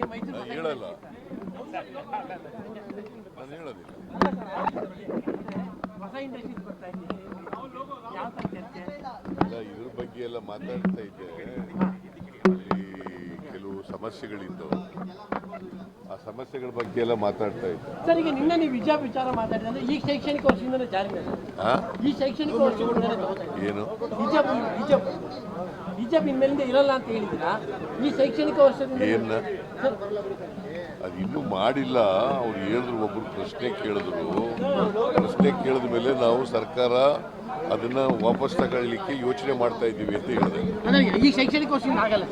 ನಾನು ಹೇಳಲ್ಲ. ನಾನು ಹೇಳೋದಿಲ್ಲ. ಇದ್ದೀವಿ ಇಲ್ಲ ಇದ್ರ ಬಗ್ಗೆ ಎಲ್ಲ ಮಾತಾಡ್ತಾ ಇದ್ದೆ ಈ ಕೆಲವು ಸಮಸ್ಯೆಗಳಿದ್ದು ಆ ಸಮಸ್ಯೆಗಳ ಬಗ್ಗೆ ಎಲ್ಲ ಮಾತಾಡ್ತಾ ಇದ್ದೆ. ಸರ್ ಈಗ ನಿನ್ನೆ ನೀವು ವಿಜಯ ವಿಚಾರ ಮಾತಾಡಿದ್ರೆ ಈ ಶೈಕ್ಷಣಿಕ ವರ್ಷದಿಂದಲೇ ಜಾರಿ? ಈ ಶೈಕ್ಷಣಿಕ ವರ್ಷದಿಂದ ಏನು? ಬಿಜೆಪಿ ಹಿಜಾಬ್ ಹಿಜಾಬ್ ಇನ್ಮೇಲಿಂದ ಇರಲ್ಲ ಅಂತ ಹೇಳಿದ್ದೀರಾ? ಈ ಶೈಕ್ಷಣಿಕ ವರ್ಷದಿಂದ ಏನ? ಅದು ಇನ್ನೂ ಮಾಡಿಲ್ಲ. ಅವ್ರು ಹೇಳಿದ್ರು ಒಬ್ರು ಪ್ರಶ್ನೆ ಕೇಳಿದ್ರು. ಪ್ರಶ್ನೆ ಕೇಳಿದ ಮೇಲೆ ನಾವು ಸರ್ಕಾರ ಅದನ್ನ ವಾಪಸ್ ತಗೊಳ್ಳಿಕ್ಕೆ ಯೋಚನೆ ಮಾಡ್ತಾ ಇದ್ದೀವಿ ಅಂತ ಹೇಳಿದೆ. ಅಂದ್ರೆ ಈ ಶೈಕ್ಷಣಿಕ ವರ್ಷದಿಂದ ಆಗಲ್ಲ.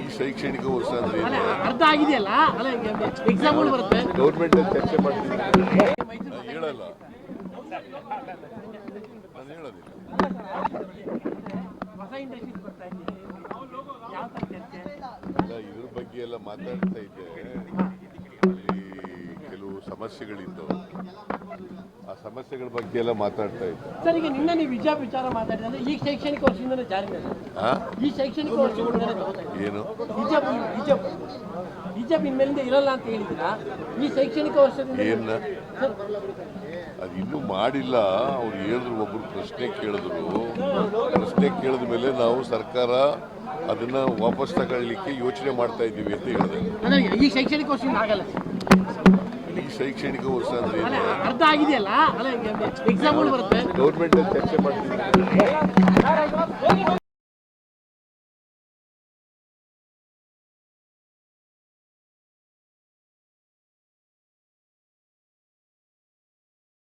ಈ ಶೈಕ್ಷಣಿಕ ವರ್ಷ ಅಂದ್ರೆ ಅರ್ಧ ಆಗಿದೆಯಲ್ಲ? ಅಲ್ಲ ಎಕ್ಸಾಮ್ಗಳು ಬರುತ್ತೆ. ಗೌರ್ಮೆಂಟ್ ಚರ್ಚೆ ಮಾಡ್ತೀನಿ. ನಾನು ಹೇಳಲ್ಲ. ನಾನು ಹೇಳೋದಿಲ್ಲ. ಇಲ್ಲ ಇದ್ರ ಬಗ್ಗೆ ಎಲ್ಲ ಮಾತಾಡ್ತಾ ಇದ್ದೆ. ಕೆಲವು ಸಮಸ್ಯೆಗಳಿದ್ದು ಆ ಸಮಸ್ಯೆಗಳ ಬಗ್ಗೆ ಎಲ್ಲ ಮಾತಾಡ್ತಾ ಇದ್ದೆ. ಸರ್ ಈಗ ನಿನ್ನೆ ನೀವು ವಿಜಯ ವಿಚಾರ ಮಾತಾಡಿದ್ರೆ ಈ ಶೈಕ್ಷಣಿಕ ವರ್ಷದಿಂದಲೇ ಜಾರಿ? ಈ ಶೈಕ್ಷಣಿಕ ಇದ್ದೀವಿ ಏನು? ಬಿಜೆಪಿ ಇನ್ಮೇಲಿಂದ ಇರಲ್ಲ ಅಂತ ಹೇಳಿದ್ದೀರಾ? ಈ ಶೈಕ್ಷಣಿಕ ವರ್ಷದಿಂದ ಏನ? ಅದು ಇನ್ನೂ ಮಾಡಿಲ್ಲ. ಅವ್ರು ಹೇಳಿದ್ರು ಒಬ್ರು ಪ್ರಶ್ನೆ ಕೇಳಿದ್ರು. ಪ್ರಶ್ನೆ ಕೇಳಿದ ಮೇಲೆ ನಾವು ಸರ್ಕಾರ ಅದನ್ನ ವಾಪಸ್ ತಗೊಳ್ಳಿಕ್ಕೆ ಯೋಚನೆ ಮಾಡ್ತಾ ಇದ್ದೀವಿ ಅಂತ ಹೇಳಿದೆ. ಈ ಶೈಕ್ಷಣಿಕ ವರ್ಷದಿಂದ ಆಗಲ್ಲ. ಈ ಶೈಕ್ಷಣಿಕ ವರ್ಷ ಅಂದ್ರೆ ಅರ್ಧ ಆಗಿದೆಯಲ್ಲ? ಎಕ್ಸಾಮ್ಗಳು ಬರುತ್ತೆ. ಗೌರ್ಮೆಂಟ್ ಚರ್ಚೆ ಮಾಡ್ತೀನಿ